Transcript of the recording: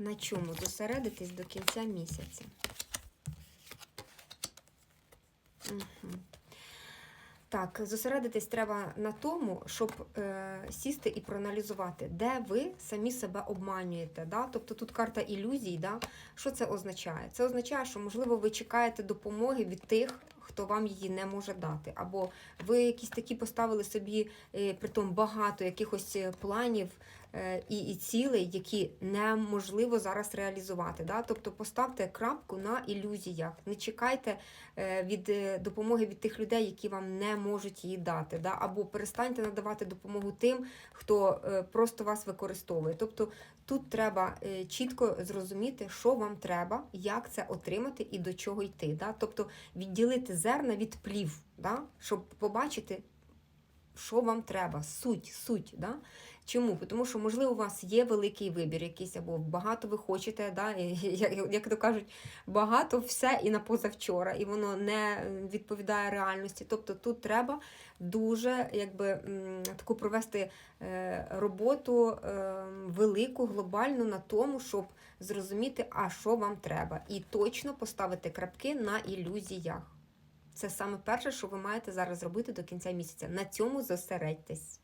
На чому зосередитись до кінця місяця? Угу. Так, зосередитись треба на тому, щоб е, сісти і проаналізувати, де ви самі себе обманюєте. Да? Тобто тут карта ілюзій. Да? Що це означає? Це означає, що, можливо, ви чекаєте допомоги від тих, хто вам її не може дати. Або ви якісь такі поставили собі, е, притом багато якихось е, планів і, і цілей, які неможливо зараз реалізувати. Да? Тобто поставте крапку на ілюзіях. Не чекайте е, від е, допомоги від тих людей, які вам не можуть її дати. Да? Або перестаньте надавати допомогу тим, хто е, просто вас використовує. Тобто тут треба е, чітко зрозуміти, що вам треба, як це отримати і до чого йти. Да? Тобто відділити зерна від плів, да? щоб побачити, що вам треба, суть, суть. Да? Чому? Тому що, можливо, у вас є великий вибір якийсь, або багато ви хочете, да? як, як то кажуть, багато все і на позавчора, і воно не відповідає реальності. Тобто тут треба дуже якби, таку провести е, роботу е, велику, глобальну на тому, щоб зрозуміти, а що вам треба, і точно поставити крапки на ілюзіях. Це саме перше, що ви маєте зараз зробити до кінця місяця. На цьому зосередьтесь.